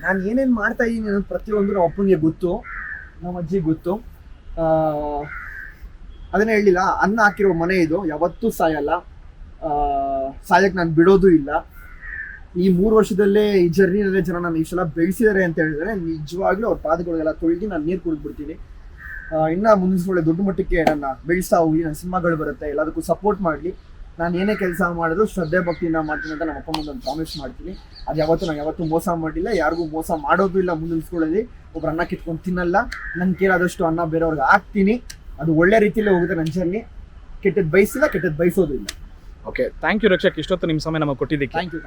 Speaker 1: ನಾನು ಏನೇನು ಮಾಡ್ತಾ ಇದ್ದೀನಿ ಅನ್ನೋದು ಪ್ರತಿಯೊಂದು ನಮ್ಮ ಅಪ್ಪನಿಗೆ ಗೊತ್ತು ನಮ್ಮ ಅಜ್ಜಿಗೆ ಗೊತ್ತು. ಆ, ಅದನ್ನೇ ಹೇಳಿಲ್ಲ ಅನ್ನ ಹಾಕಿರೋ ಮನೆ ಇದು ಯಾವತ್ತೂ ಸಾಯಲ್ಲ. ಸಾಯಕ್ಕೆ ನಾನು ಬಿಡೋದು ಇಲ್ಲ. ಈ ಮೂರು ವರ್ಷದಲ್ಲೇ ಈ ಜರ್ನಿನಲ್ಲೇ ಜನ ನಾನು ಇಷ್ಟೆಲ್ಲ ಬೆಳೆಸಿದ್ದಾರೆ ಅಂತ ಹೇಳಿದ್ರೆ ನಿಜವಾಗ್ಲೂ ಅವ್ರ ಪಾದಗಳಿಗೆಲ್ಲ ತೊಳೆದು ನಾನು ನೀರು ಕುಡಿದ್ಬಿಡ್ತೀನಿ ಬಿಡ್ತೀನಿ. ಇನ್ನ ಮುಂದಿನ ಒಳ್ಳೆ ದೊಡ್ಡ ಮಟ್ಟಕ್ಕೆ ನನ್ನ ಬೆಳೆಸ್ತಾ ಹೋಗಿ, ನನ್ನ ಸಿನಿಮಾಗಳು ಬರುತ್ತೆ, ಎಲ್ಲದಕ್ಕೂ ಸಪೋರ್ಟ್ ಮಾಡಲಿ. ನಾನು ಏನೇ ಕೆಲಸ ಮಾಡಿದ್ರು ಶ್ರದ್ಧೆ ಭಕ್ತಿಯಿಂದ ಮಾಡ್ತೀನಿ ಅಂತ ನಮ್ಮ ಅಪ್ಪ ಮುಂದೆ ಒಂದು ಪ್ರಾಮಿಸ್ ಮಾಡ್ತೀನಿ. ಅದು ಯಾವತ್ತೂ ನಾನು ಯಾವತ್ತೂ ಮೋಸ ಮಾಡಿಲ್ಲ ಯಾರಿಗೂ ಮೋಸ ಮಾಡೋದು ಇಲ್ಲ ಮುಂದಿನ ಒಬ್ರು ಅನ್ನ ಕಿತ್ಕೊಂಡು ತಿನ್ನಲ್ಲ ನನ್ನ ಕೇಳಾದಷ್ಟು ಅನ್ನ ಬೇರೆಯವ್ರಿಗೆ ಹಾಕ್ತೀನಿ. ಅದು ಒಳ್ಳೆ ರೀತಿಯಲ್ಲೇ ಹೋಗುತ್ತೆ ನನ್ನ ಜರ್ನಿ ಕೆಟ್ಟದ್ದು ಬಯಸಿಲ್ಲ ಕೆಟ್ಟದ್ದು ಬಯಸೋದು ಇಲ್ಲ.
Speaker 2: ಓಕೆ ಥ್ಯಾಂಕ್ ಯು ರಕ್ಷಕ್ ಇಷ್ಟೊತ್ತು ನಿಮ್ಮ ಸಮಯ ನಮಗೆ ಕೊಟ್ಟಿದ್ದಕ್ಕೆ.
Speaker 1: Thank you